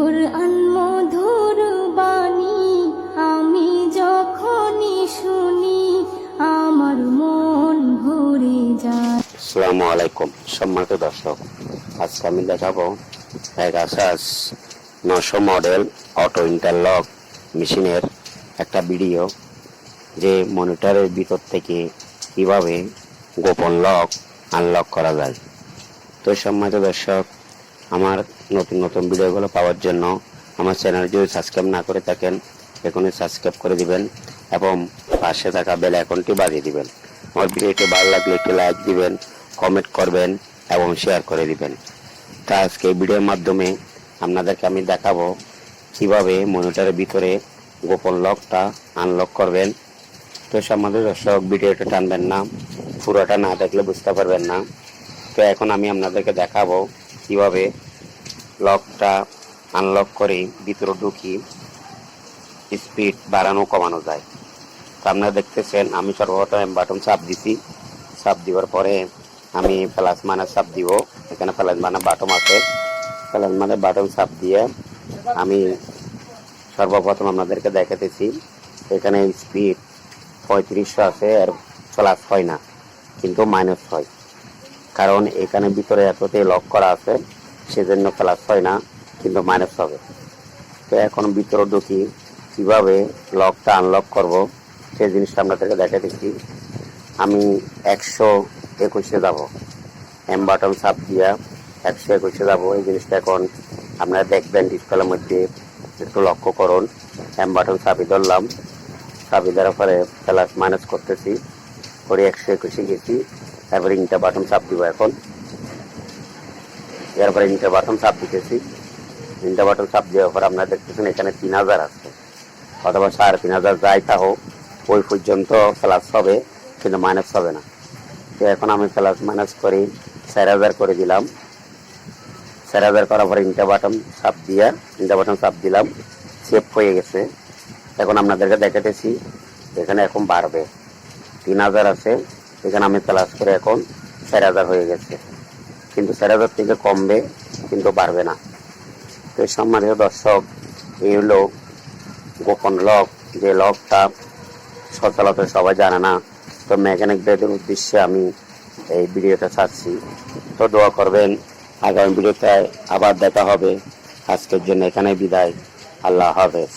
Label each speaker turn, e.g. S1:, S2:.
S1: কোরআন মধুর বাণী আমি যখনই শুনি, আমার মন ভরে যায়।
S2: আসসালামু আলাইকুম, সম্মানিত দর্শক, আজকে আমি দেখাবো আসাস নশো মডেল অটো ইন্টারলক মেশিনের একটা ভিডিও, যে মনিটরের ভিতর থেকে কীভাবে গোপন লক আনলক করা যায়। তো সম্মানিত দর্শক আমার নতুন নতুন ভিডিওগুলো পাওয়ার জন্য আমার চ্যানেল যদি সাবস্ক্রাইব না করে থাকেন, এখনই সাবস্ক্রাইব করে দিবেন এবং পাশে থাকা বেল আইকনটি বাজিয়ে দিবেন। আমার ভিডিওটি ভালো লাগলে একটি লাইক দিবেন কমেন্ট করবেন এবং শেয়ার করে দিবেন। তা আজকে ভিডিওর মাধ্যমে আপনাদেরকে আমি দেখাবো কীভাবে মনিটরের ভিতরে গোপন লকটা আনলক করবেন। তো সম্বন্ধে দর্শক, ভিডিওটা টানবেন না, পুরোটা না দেখলে বুঝতে পারবেন না। তো এখন আমি আপনাদেরকে দেখাবো কীভাবে লকটা আনলক করে ভিতরে ঢুকি স্পিড বাড়ানো, কমানো যায়। তো আপনারা দেখতেছেন, আমি সর্বপ্রথম বাটন চাপ দিছি। চাপ দেওয়ার পরে আমি প্লাস মানে চাপ দিব। এখানে প্লাস মানে বাটন আছে। প্লাস মানে বাটন চাপ দিয়ে আমি সর্বপ্রথম আপনাদেরকে দেখাতেছি, এখানে স্পিড পঁয়ত্রিশশো আছে, আর প্লাস হয় না, কিন্তু মাইনাস হয়। কারণ এখানে ভিতরে এততে লক করা আছে, সেজন্য প্লাস হয় না, কিন্তু মাইনাস হবে। তো এখন ভিতরে ঢুকি, কীভাবে লকটা আনলক করব, সেই জিনিসটা আপনাদেরকে দেখাতেছি আমি একশো একুশে যাব এম বাটন চাপ দিয়া একশো একুশে যাব। এই জিনিসটা এখন আপনারা দেখবেন ডিসপ্লের মধ্যে, একটু লক্ষ্য করুন। এম বাটন চাপি ধরলাম চাপি ধরার পরে প্লাস মাইনাস করতেছি, করে একশো একুশে গেছি। তারপরে ইন্টার বাটন চাপ দিব এখন। এরপরে ইন্টার বাটন চাপ দিতেছি। ইন্টার বাটন চাপ দেওয়ার পর আপনারা দেখতেছেন এখানে তিন হাজার আছে। অথবা সাড়ে তিন হাজার যাই থাকো ওই পর্যন্ত প্লাস হবে, কিন্তু মাইনাস হবে না। তো এখন আমি প্লাস মাইনাস করি, চার হাজার করে দিলাম। চার হাজার করার পরে ইন্টার বাটন চাপ দিয়া ইন্টার বাটন চাপ দিলাম সেভ হয়ে গেছে। এখন আপনাদেরকে দেখাতেছি, এখানে এখন বাড়বে। তিন হাজার আছে এখানে আমি প্লাস করে এখন চার হাজার হয়ে গেছে। কিন্তু চার হাজার থেকে কমবে, কিন্তু বাড়বে না। তো সম্মানিত দর্শক, এই হলো গোপন লক। যে লকটা সচরাচর সবাই জানে না। তো মেকানিকদের উদ্দেশ্যে আমি এই ভিডিওটা ছাড়ছি। তো দোয়া করবেন, আগামী ভিডিওতে আবার দেখা হবে। আজকের জন্য এখানে বিদায়। আল্লাহ হাফেজ।